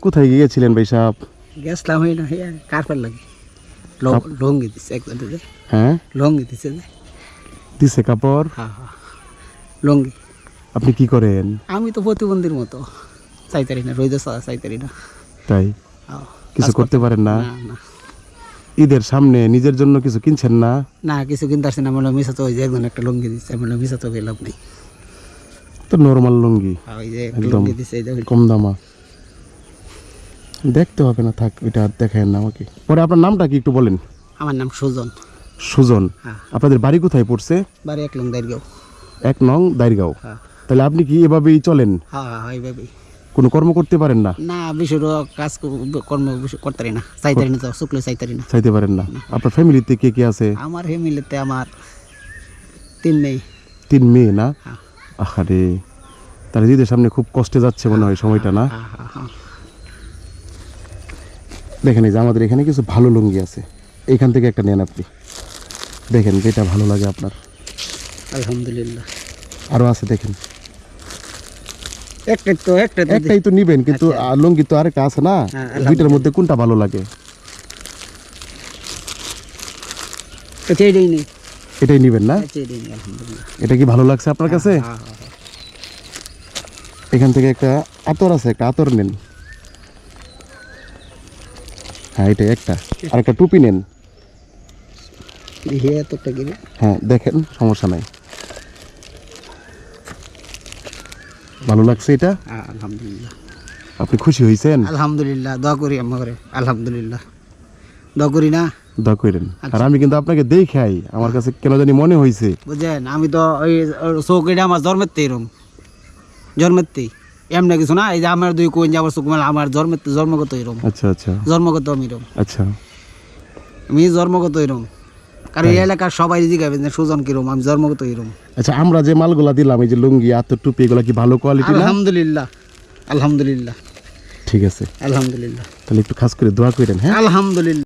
কোথায় গিয়েছিলেন ভাই সাহেব গেছিলাম হই না হইয়া কার্পেট লাগে। লঙ্গি দিচ্ছে একজন দিছে হ্যাঁ? লঙ্গি দিছে দিছে কাপড়? হ্যাঁ হ্যাঁ লঙ্গি। আপনি কি করেন? আমি তো প্রতিবন্ধীর মতো। চাইতারি না রোজ চাইতারি না। তাই? হ্যাঁ, কিছু করতে পারেন না? ঈদের সামনে নিজের জন্য কিছু কিনছেন না? না কিছু কিনতে না। বললাম মিশা তো ওই যে একজন একটা লঙ্গি দিচ্ছে বললাম মিশা তো গেলাম নেই। তো নর্মাল লুঙ্গি? আর ওই যে একদম। কম দামা। দেখতে হবে না থাক এটা আর দেখায় না আমাকে। পরে আপনার নামটা কি একটু বলেন? আমার নাম সুজন। সুজন। হ্যাঁ। আপনাদের বাড়ি কোথায় পড়ছে? বাড়ি এক নং দাঁড়িয়েও এক নং দাইরগাঁও। হ্যাঁ। তাহলে আপনি কি এভাবেই চলেন? হ্যাঁ হ্যাঁ এইভাবেই। কোনো কর্ম করতে পারেন না? না বিশুর কাজ কর্ম করতে পারি না। চাইতারি না তো শুক্লে চাইতারি না। চাইতে পারেন না। আপনার ফ্যামিলিতে কে কে আছে? আমার ফ্যামিলিতে আমার তিন মেয়ে। তিন মেয়ে না? আহারে তাহলে ঈদের সামনে খুব কষ্টে যাচ্ছে মনে হয় সময়টা না? দেখেন এই যে আমাদের এখানে কিছু ভালো লুঙ্গি আছে। এইখান থেকে একটা নেন আপনি। দেখেন যেটা ভালো লাগে আপনার। আলহামদুলিল্লাহ। আরও আছে দেখেন। একটাই তো একটাই একটাই তো নিবেন কিন্তু লুঙ্গি তো আরেকটা আছে না? দুইটার মধ্যে কোনটা ভালো লাগে? এটাই নিবেন না? এটা কি ভালো লাগছে আপনার কাছে? হ্যাঁ হ্যাঁ হ্যাঁ। এখান থেকে একটা আতর আছে একটা আতর নেন। হ্যাঁ এটা একটা। আর একটা টুপি নেন। হ্যাঁ দেখেন সমস্যা নাই। ভালো লাগছে এটা? আলহামদুলিল্লাহ। আপনি খুশি হয়েছেন? আলহামদুলিল্লাহ দোয়া করি আমার আলহামদুলিল্লাহ। দোয়া করি না? দোয়া করেন। আর আমি কিন্তু আপনাকে দেখাই আমার কাছে কেন জানি মনে হয়েছে। বুঝছেন আমি তো ওই চৌকিটা আমার জন্মের জন্মের এমনি কিছু না এই যে আমার দুই কোন যাবার চোখ মেলা আমার জন্মের জন্মগত এরম আচ্ছা আচ্ছা। জন্মগত আমি এরম আচ্ছা। আমি জন্মগত এরম কারণ এই এলাকার সবাই জিজ্ঞাসা যে সুজন কিরম আমি জন্মগত এরম আচ্ছা আমরা যে মালগুলা দিলাম এই যে লুঙ্গি আতর টুপি এগুলা কি ভালো কোয়ালিটি না? আলহামদুলিল্লাহ আলহামদুলিল্লাহ। ঠিক আছে। আলহামদুলিল্লাহ। তাহলে একটু খাস করে দোয়া করেন হ্যাঁ? আলহামদুলিল্লাহ।